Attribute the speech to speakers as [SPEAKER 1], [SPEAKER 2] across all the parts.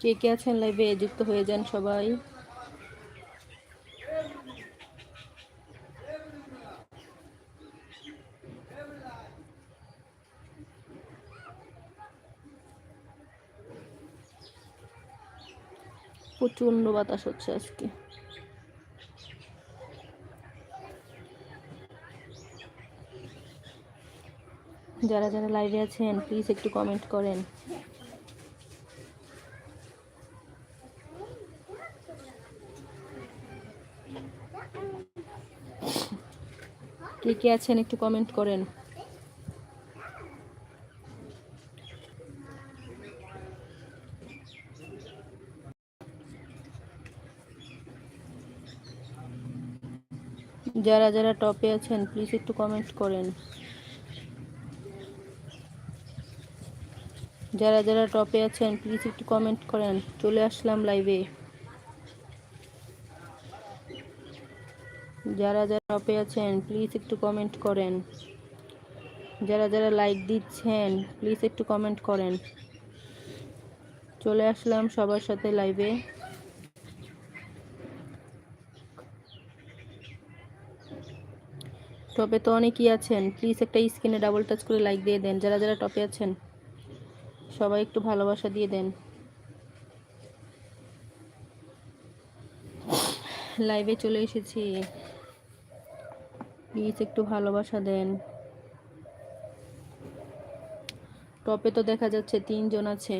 [SPEAKER 1] কে কে আছেন লাইভে যুক্ত হয়ে যান সবাই। প্রচণ্ড বাতাস হচ্ছে আজকে। যারা যারা লাইভে আছেন প্লিজ একটু কমেন্ট করেন। কে কে আছেন একটু কমেন্ট করেন। যারা যারা টপে আছেন প্লিজ একটু কমেন্ট করেন। যারা যারা টপে আছেন প্লিজ একটু কমেন্ট করেন। চলে আসলাম লাইভে যারা যারা টপে আছেন প্লিজ একটু কমেন্ট করেন। যারা যারা লাইক দিচ্ছেন প্লিজ একটু কমেন্ট করেন। চলে আসলাম সবার সাথে লাইভে টপে তো অনেকেই আছেন প্লিজ একটা স্ক্রিনে ডাবল টাচ করে লাইক দিয়ে দেন। যারা যারা টপে আছেন, সবাই একটু ভালোবাসা দিয়ে দেন। লাইভে চলে এসেছি। প্লিজ একটু ভালোবাসা দেন। টপে তো দেখা যাচ্ছে তিনজন আছে।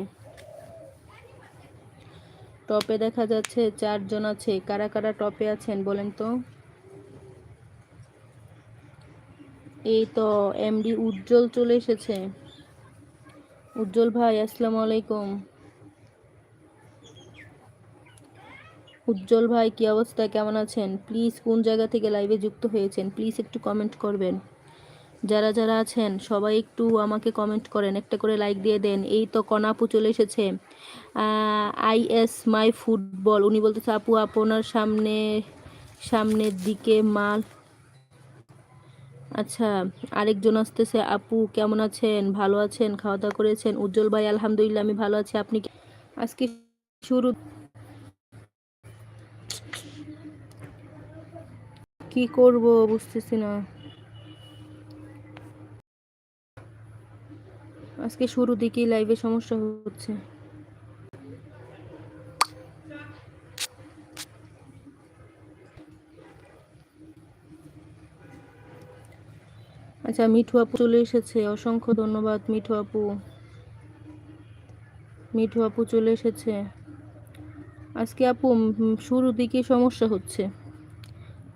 [SPEAKER 1] টপে দেখা যাচ্ছে চারজন আছে। কারা কারা টপে আছেন বলেন তো? এই তো এমডি উজ্জ্বল চলে এসেছে। উজ্জ্বল ভাই, আসসালামু আলাইকুম। উজ্জ্বল ভাই, কি অবস্থা? কেমন আছেন? প্লিজ কোন জায়গা থেকে লাইভে যুক্ত হয়েছেন? প্লিজ একটু কমেন্ট করবেন। যারা যারা আছেন, সবাই একটু আমাকে কমেন্ট করেন, একটা করে লাইক দিয়ে দেন। এই তো কনাপু চলে এসেছে। আই এস মাই ফুটবল উনি বলতেছে, আপু, আপনার সামনে, সামনের দিকে মাল আচ্ছা আরেকজন আসতেছে, আপু, কেমন আছেন? ভালো আছেন? খাওয়া দাওয়া করেছেন? উজ্জ্বল ভাই, আলহামদুলিল্লাহ, আমি ভালো আছি। আপনি আজকে শুরু কি করব বুঝতেছি না। আজকে শুরু দিকেই লাইভে সমস্যা হচ্ছে। আচ্ছা মিঠু আপু চলে এসেছে। অসংখ্য ধন্যবাদ মিঠু আপু। মিঠু আপু চলে এসেছে। আজকে আপু শুরু দিকে সমস্যা হচ্ছে।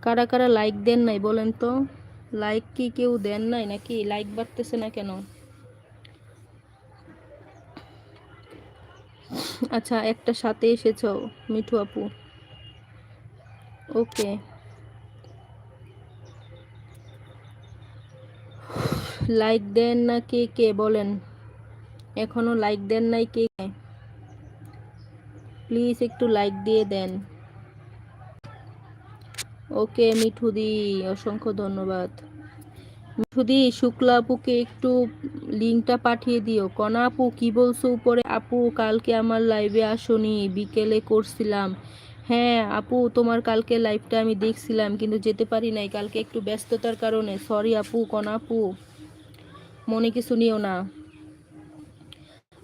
[SPEAKER 1] কারা কারা লাইক দেন নাই বলেন তো? লাইক কি কেউ দেন নাই নাকি? লাইক বাড়তেছে না কেন? আচ্ছা একটা সাথে এসেছ, মিঠু আপু। ওকে লাইক দেন না কে কে বলেন? এখনও লাইক দেন নাই কে প্লিজ একটু লাইক দিয়ে দেন। ওকে মিঠুদি অসংখ্য ধন্যবাদ। মিঠুদি শুক্লা আপুকে একটু লিঙ্কটা পাঠিয়ে দিও। কনা আপু, কি বলছো উপরে? আপু, কালকে আমার লাইভে আসনি, বিকেলে করছিলাম। হ্যাঁ আপু, তোমার কালকে লাইভটা আমি দেখছিলাম, কিন্তু যেতে পারি নাই। কালকে একটু ব্যস্ততার কারণে। সরি আপু, কনা আপু, মনে কিছু নিও না।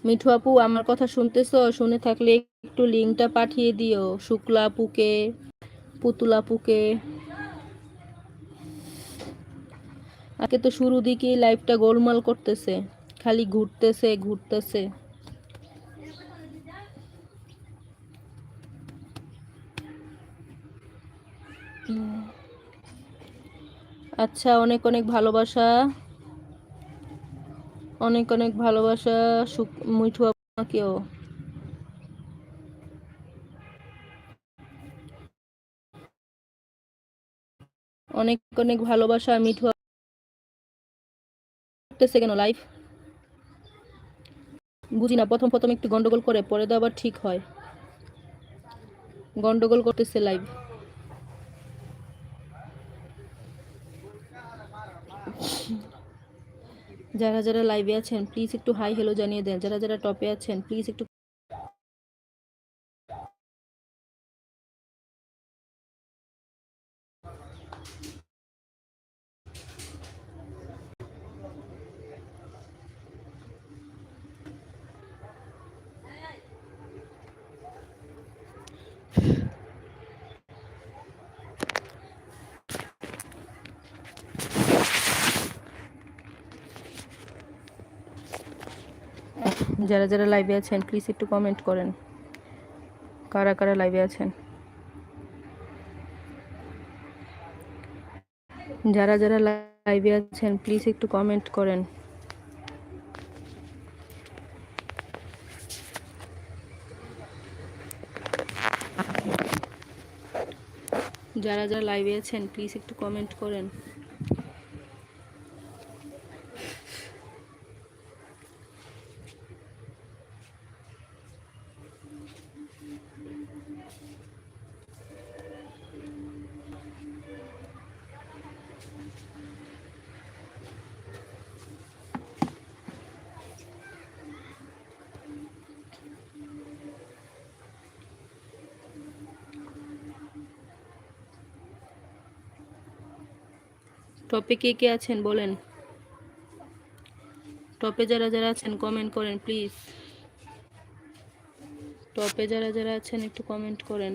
[SPEAKER 1] মিঠু আপু, আমার কথা শুনতেছো? শুনে থাকলে একটু লিঙ্কটা পাঠিয়ে দিও, শুক্লা আপুকে। পুতুল আপুকে। আগে তো শুরু দিকেই লাইফটা গোলমাল করতেছে। খালি ঘুরতেছে ঘুরতেছে। আচ্ছা অনেক অনেক ভালোবাসা। অনেক অনেক ভালোবাসা মিঠু আপনাকেও অনেক অনেক ভালোবাসা, মিঠু করতেছে কেন লাইফ বুঝি না, প্রথম প্রথম একটু গন্ডগোল করে, পরে তো আবার ঠিক হয়। গন্ডগোল করতেছে লাইভ যারা যারা লাইভে আছেন প্লিজ একটু হাই হ্যালো জানিয়ে দেন। যারা যারা টপে আছেন প্লিজ একটু যারা যারা লাইভে আছেন প্লিজ একটু কমেন্ট করেন। কারা কারা লাইভে আছেন? যারা যারা লাইভে আছেন প্লিজ একটু কমেন্ট করেন। যারা যারা লাইভে আছেন প্লিজ একটু কমেন্ট করেন। টপে কে কে আছেন বলেন। টপে যারা যারা আছেন কমেন্ট করেন প্লিজ টপে যারা যারা আছেন, একটু কমেন্ট করেন।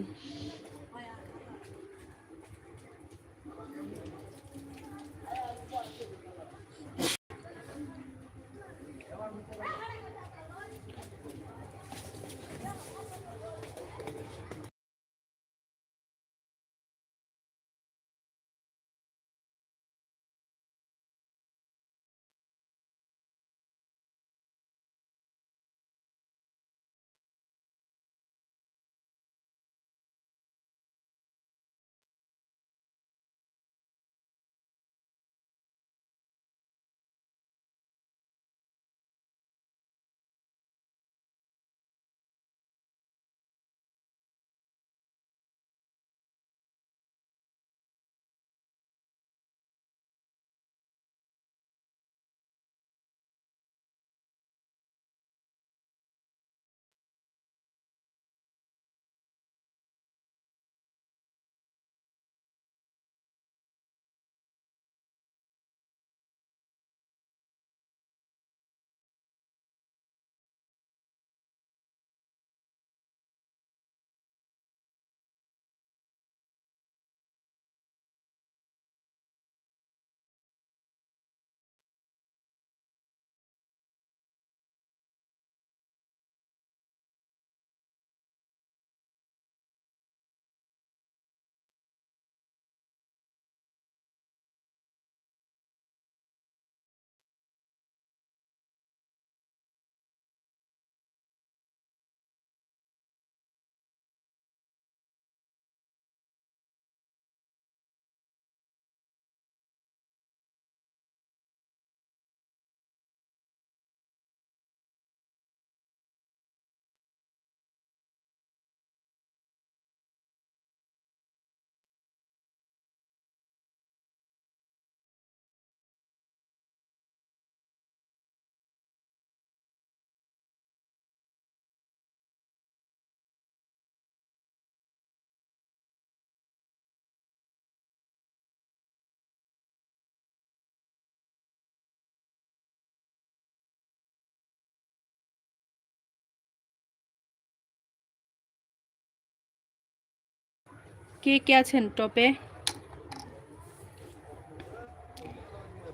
[SPEAKER 1] কে কে আছেন টপে?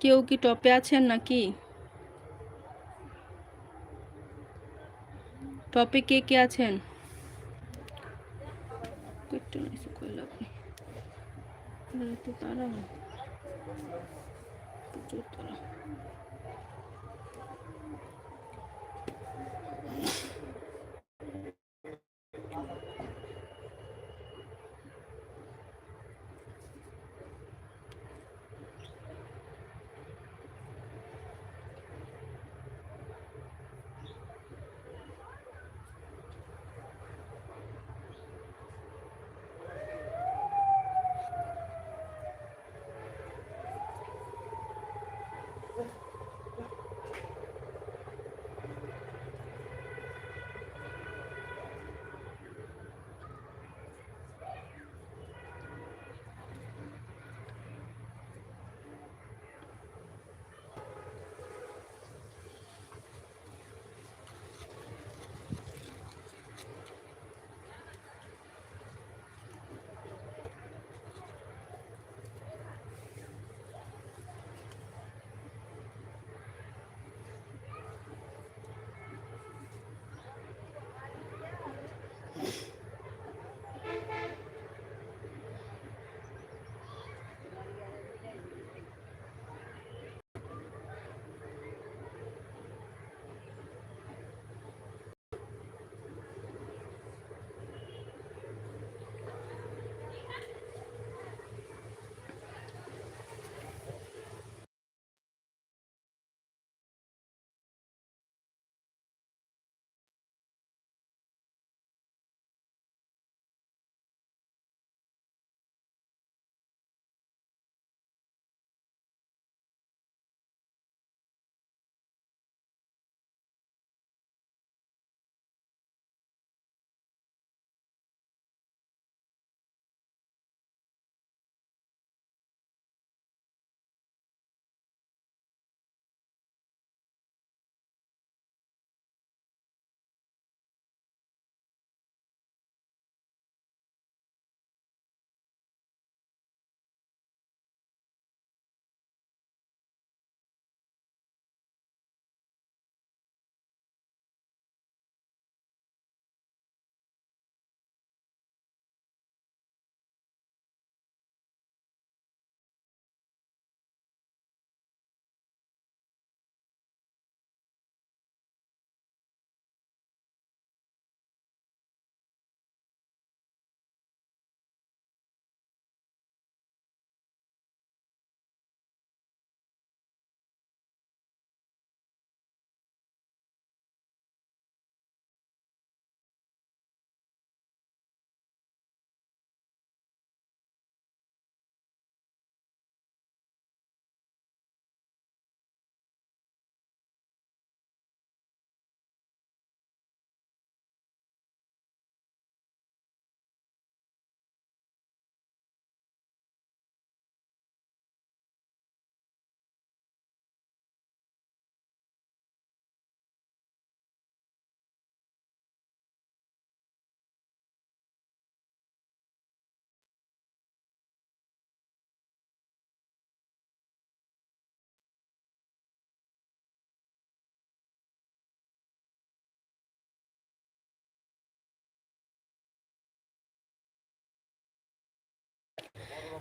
[SPEAKER 1] কেউ কি টপে আছেন নাকি? টপে কে কে আছেন? তারা।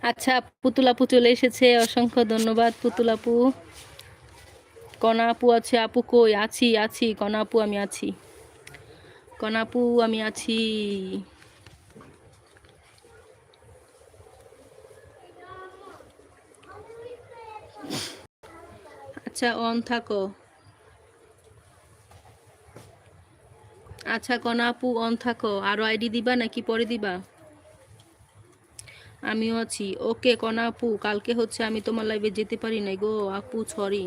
[SPEAKER 1] আচ্ছা পুতুলাপু চলে এসেছে, অসংখ্য ধন্যবাদ পুতুলাপু কণা আপু আছে, আপু কই? আছি আছি কণা আপু, আমি আছি। কণা আপু, আমি আছি। আচ্ছা অন থাকো। আচ্ছা কণা আপু, অন থাকো। আরও আইডি দিবা নাকি পরে দিবা? আমিও আছি। ওকে কণা আপু, কালকে হচ্ছে আমি তোমার লাইভে যেতে পারি নাই গো। আপু সরি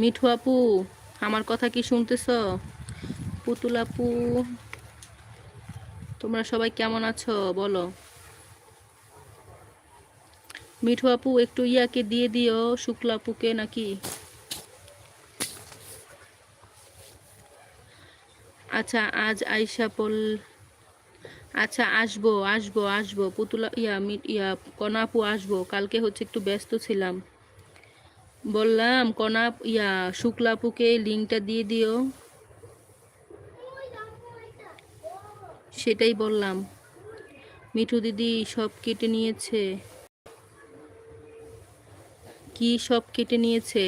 [SPEAKER 1] মিঠু আপু, আমার কথা কি শুনতেছ? পুতুল আপু, তোমরা সবাই কেমন আছো? বলো। মিঠু আপু একটু ইয়াকে দিয়ে দিও শুক্লা আপুকে নাকি? আচ্ছা আজ আইসা পল আচ্ছা আসব আসব আসব। পুতুলা, ইয়া, মি- ইয়া, কনাপু আসব। কালকে হচ্ছে একটু ব্যস্ত ছিলাম। বললাম, কনাপ, ইয়া, শুক্লাপুকে লিঙ্কটা দিয়ে দিও। সেটাই বললাম। মিঠু দিদি সব কেটে নিয়েছে। কি সব কেটে নিয়েছে?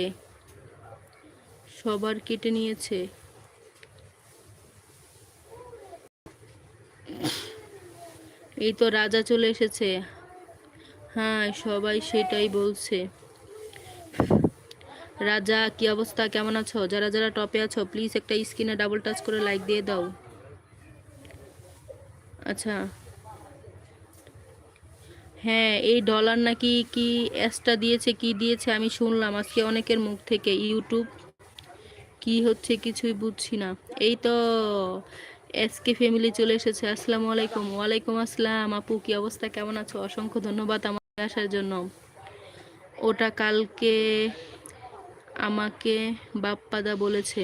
[SPEAKER 1] সবার কেটে নিয়েছে। এই তো রাজা চলে এসেছে। হ্যাঁ সবাই সেটাই বলছে। রাজা, কি অবস্থা? কেমন আছো? যারা যারা টপে আছো প্লিজ একটা স্ক্রিনে ডাবল টাচ করে লাইক দিয়ে দাও। আচ্ছা। হ্যাঁ এই ডলার নাকি কি অ্যাসটা দিয়েছে, কি দিয়েছে আমি শুনলাম আজকে অনেকের মুখ থেকে ইউটিউব কি হচ্ছে কিছুই বুঝছি না। এই তো এসকে ফ্যামিলি চলে এসেছে, আসসালামু আলাইকুম। ওয়ালাইকুম আসসালাম। আপু, কি অবস্থা? কেমন আছো? অসংখ্য ধন্যবাদ আমার আসার জন্য। ওটা কালকে আমাকে বাপ্পাদা বলেছে,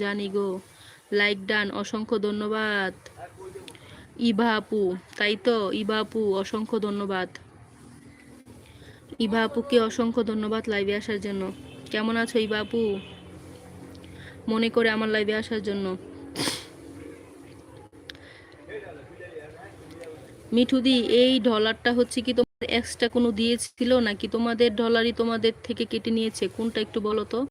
[SPEAKER 1] জানি গো। লাইক ডান অসংখ্য ধন্যবাদ। ইভা আপু তাই তো? ইভা আপু অসংখ্য ধন্যবাদ। ইভা আপুকে অসংখ্য ধন্যবাদ লাইভে আসার জন্য। কেমন আছো ইভা আপু মনে করে আমার লাইভে আসার জন্য। মিঠুদি, এই ডলারটা হচ্ছে কি তোমার এক্সট্রা কোনো দিয়েছিল নাকি তোমাদের ডলারই তোমাদের থেকে কেটে নিয়েছে? কোনটা একটু বলো তো।